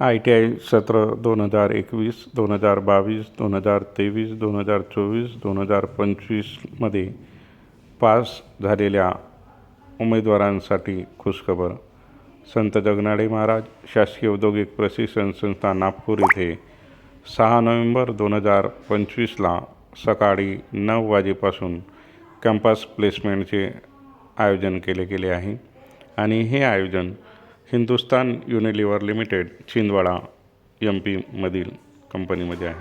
I T I सत्र दोन हजार एकवीस दोन हजार बावीस दोन हजार तेवीस दोन हजार चोवीस दोन हजार पंचवीसमध्ये पास झालेल्या उमेदवारांसाठी खुशखबर. संत जगनाडे महाराज शासकीय औद्योगिक प्रशिक्षण संस्था नागपूर येथे सहा नोव्हेंबर दोन हजार पंचवीसला सकाळी नऊ वाजेपासून कॅम्पस प्लेसमेंटचे आयोजन केले गेले आहे. आणि हे आयोजन Hindustan Unilever limited Chhindwara M पीमधील कंपनीमध्ये आहे.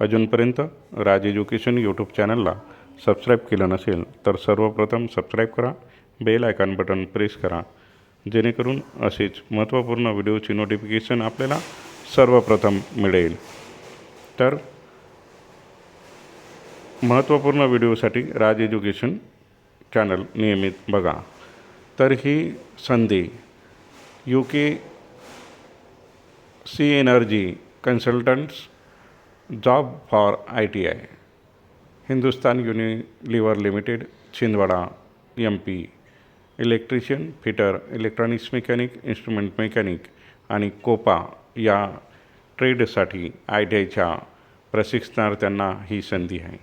अजूनपर्यंत राज एज्युकेशन यूट्यूब चॅनलला सबस्क्राईब केलं नसेल तर सर्वप्रथम सबस्क्राईब करा बेल आयकॉन बटन प्रेस करा जेणेकरून असेच महत्त्वपूर्ण व्हिडिओची नोटिफिकेशन आपल्याला सर्वप्रथम मिळेल. तर महत्त्वपूर्ण व्हिडिओसाठी राज एज्युकेशन चॅनल नियमित बघा. तर ही संधी U K C energy consultants job for I T I Hindustan Unilever limited Chhindwara M P electrician fitter electronics mechanic instrument mechanic आणि कोपा या ट्रेडसाठी आय टी आयच्या प्रशिक्षणार्थ्यांना ही संधी आहे.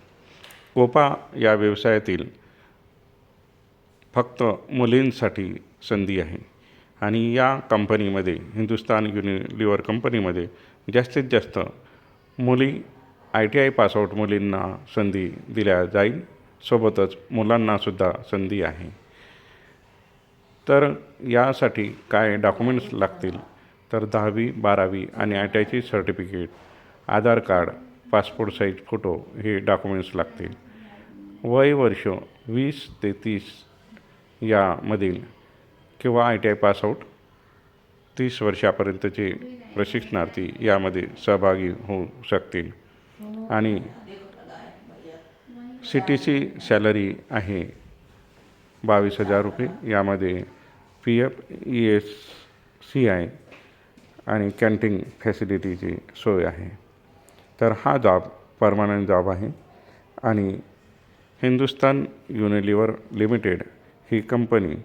कोपा या व्यवसायातील फक्त मुलींसाठी संधी आहे. आणि या कंपनीमध्ये हिंदुस्तान युनिलिव्हर कंपनीमध्ये जास्तीत जास्त मुली आय टी आय पासआउट मुलींना संधी दिल्या जाईल. सोबतच मुलांनासुद्धा संधी आहे. तर यासाठी काय डॉक्युमेंट्स लागतील? तर दहावी बारावी आणि आय टी आयची certificate Aadhaar card passport size photo हे डॉक्युमेंट्स लागतील. वय वर्ष वीस ते तीस यामधील किंवा आय टी आय पासआउट तीस वर्षापर्यंतचे प्रशिक्षणार्थी यामध्ये सहभागी होऊ शकतील. आणि सी टी सी सॅलरी आहे बावीस हजार रुपये. यामध्ये P F E S C I आणि कॅन्टीन फॅसिलिटीची सोय आहे. तर हा जॉब परमनंट जॉब आहे. आणि हिंदुस्तान युनिलिव्हर लिमिटेड ही कंपनी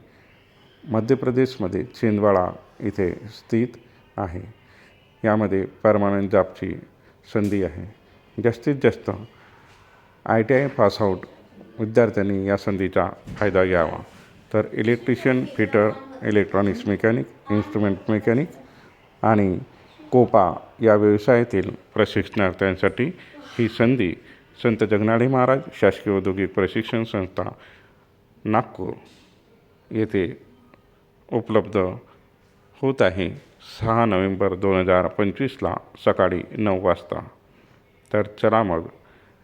मध्य प्रदेशमध्ये छिंदवाडा इथे स्थित आहे. यामध्ये परमानंद जॉबची संधी आहे. जास्तीत जास्त आय टी आय पासआउट विद्यार्थ्यांनी या संधीचा फायदा घ्यावा. तर electrician fitter electronics mechanic instrument mechanic आणि कोपा या व्यवसायातील प्रशिक्षणार्थ्यांसाठी ही संधी संत जगनाडे महाराज शासकीय औद्योगिक प्रशिक्षण संस्था नागपूर येथे उपलब्ध होत आहे. सहा नोव्हेंबर दोन हजार पंचवीसला सकाळी नऊ वाजता. तर चला मग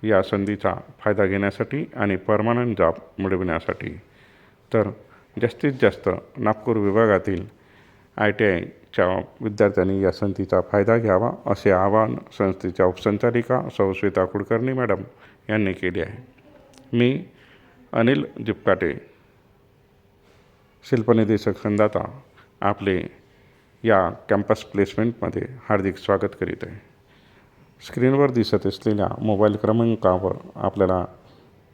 या संधीचा फायदा घेण्यासाठी आणि परमानंट जॉब मिळविण्यासाठी. तर जास्तीत जास्त नागपूर विभागातील आय टी आयच्या विद्यार्थ्यांनी या संधीचा फायदा घ्यावा असे आवाहन संस्थेच्या उपसंचालिका सौश्वेता कुलकर्णी मॅडम यांनी केले आहे. मी अनिल जिपकाटे शिल्पनिदेशक संदाता आपले या कॅम्पस प्लेसमेंटमध्ये हार्दिक स्वागत करीत आहे. स्क्रीनवर दिसत असलेल्या मोबाईल क्रमांकावर आपल्याला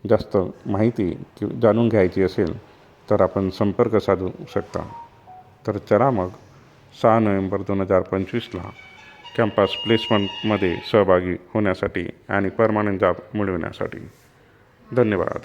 जास्त माहिती कि जाणून घ्यायची असेल तर आपण संपर्क साधू शकता. तर चला मग सहा नोव्हेंबर दोन हजार पंचवीसला कॅम्पस प्लेसमेंटमध्ये सहभागी होण्यासाठी आणि परमानंट जॉब मिळवण्यासाठी. धन्यवाद.